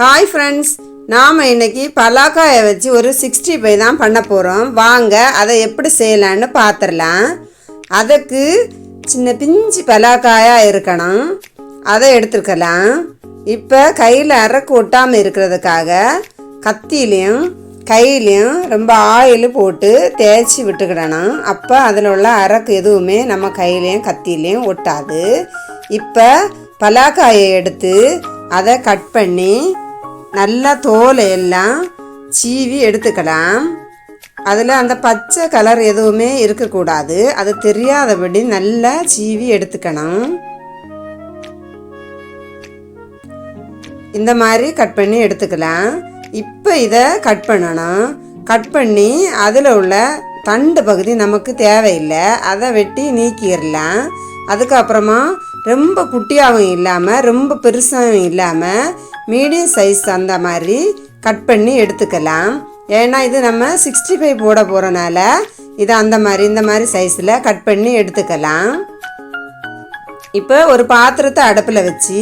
Hi friends நாம் இன்னைக்கு பலாக்காயை வச்சு ஒரு சிக்ஸ்டி ஃபைவ் தான் பண்ண போகிறோம் வாங்க அதை எப்படி செய்யலான்னு பார்த்துடலாம் அதுக்கு சின்ன பிஞ்சு பலாக்காயாக இருக்கணும். அதை எடுத்துருக்கலாம். இப்போ கையில் அரைக்கு ஒட்டாமல் இருக்கிறதுக்காக கத்திலையும் கையிலையும் ரொம்ப ஆயில் போட்டு தேய்ச்சி விட்டுக்கிடணும். அப்போ அதில் உள்ள அரக்கு எதுவுமே நம்ம கையிலையும் கத்திலையும் ஒட்டாது. இப்போ பலாக்காயை எடுத்து அதை கட் பண்ணி நல்லா தோலை எல்லாம் சீவி எடுத்துக்கலாம். அதில் அந்த பச்சை கலர் எதுவுமே இருக்கக்கூடாது. அது தெரியாதபடி நல்லா சீவி எடுத்துக்கணும். இந்த மாதிரி கட் பண்ணி எடுத்துக்கலாம். இப்போ இதை கட் பண்ணணும். கட் பண்ணி அதில் உள்ள தண்டு பகுதி நமக்கு தேவையில்லை. அதை வெட்டி நீக்கிடலாம். அதுக்கப்புறமா ரொம்ப குட்டியாகவும் இல்லாமல் ரொம்ப பெருசாகவும் இல்லாமல் மீடியம் சைஸ் அந்த மாதிரி கட் பண்ணி எடுத்துக்கலாம். ஏன்னா இது நம்ம சிக்ஸ்டி ஃபைவ் போட போகிறனால இதை அந்த மாதிரி இந்த மாதிரி சைஸில் கட் பண்ணி எடுத்துக்கலாம். இப்போ ஒரு பாத்திரத்தை அடுப்பில் வச்சு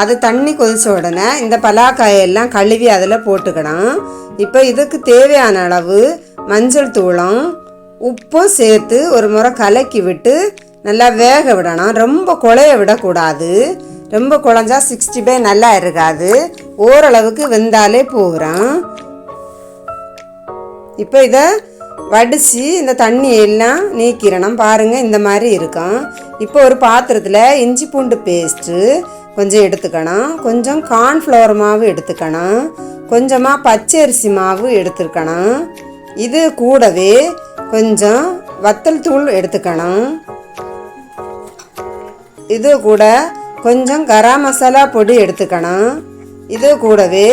அது தண்ணி கொதித்த உடனே இந்த பலாக்காயெல்லாம் கழுவி அதில் போட்டுக்கணும். இப்போ இதுக்கு தேவையான அளவு மஞ்சள் தூளும் உப்பும் சேர்த்து ஒரு முறை கலக்கி விட்டு நல்லா வேக விடணும். ரொம்ப குழைய விடக்கூடாது. ரொம்ப குழஞ்சா சிக்ஸ்டி ஃபைவ் நல்லா இருக்காது. ஓரளவுக்கு வெந்தாலே போகிறோம் இப்போ இதை வடித்து இந்த தண்ணி எல்லாம் நீக்கிடணும் பாருங்கள் இந்த மாதிரி இருக்கும் இப்போ ஒரு பாத்திரத்தில் இஞ்சி பூண்டு பேஸ்ட்டு கொஞ்சம் எடுத்துக்கணும். கொஞ்சம் கார்ன்ஃப்ளவர் மாவு எடுத்துக்கணும். கொஞ்சமாக பச்சரிசி மாவு எடுத்துருக்கணும் இது கூடவே கொஞ்சம் வத்தல் தூள் எடுத்துக்கணும். இது கூட கொஞ்சம் கரம் மசாலா பொடி எடுத்துக்கணும். இது கூடவே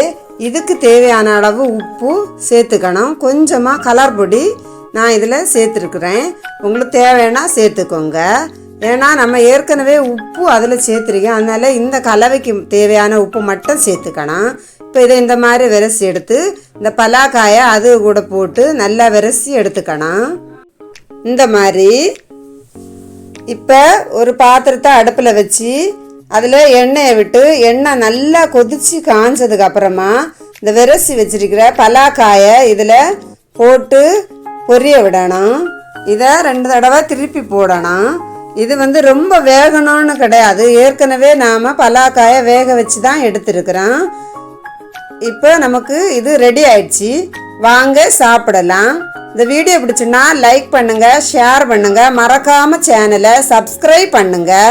இதுக்கு தேவையான அளவு உப்பு சேர்த்துக்கணும். கொஞ்சமாக கலர் பொடி நான் இதில் சேர்த்துருக்குறேன். உங்களுக்கு தேவைன்னா சேர்த்துக்கோங்க. ஏன்னா நம்ம ஏற்கனவே உப்பு அதில் சேர்த்துருக்கோம் அதனால் இந்த கலவைக்கு தேவையான உப்பு மட்டும் சேர்த்துக்கணும். இப்போ இதை இந்த மாதிரி விரசி எடுத்து இந்த பலாக்காயை அது கூட போட்டு நல்லா விரசி எடுத்துக்கணும். இந்த மாதிரி இப்போ ஒரு பாத்திரத்தை அடுப்பில் வச்சு அதில் எண்ணெயை விட்டு எண்ணெய் நல்லா கொதித்து காஞ்சதுக்கு அப்புறமா இந்த விரசி வச்சிருக்கிற பலாக்காயை இதில் போட்டு பொரிய விடணும். இதை ரெண்டு தடவை திருப்பி போடணும். இது வந்து ரொம்ப வேகணும்னு கிடையாது. ஏற்கனவே நாம் பலாக்காயை வேக வச்சு தான் எடுத்துருக்குறோம். இப்போ நமக்கு இது ரெடி ஆயிடுச்சு. வாங்க சாப்பிடலாம். இந்த வீடியோ பிடிச்சுன்னா லைக் பண்ணுங்கள் ஷேர் பண்ணுங்கள் மறக்காம சேனலை சப்ஸ்கிரைப் பண்ணுங்கள்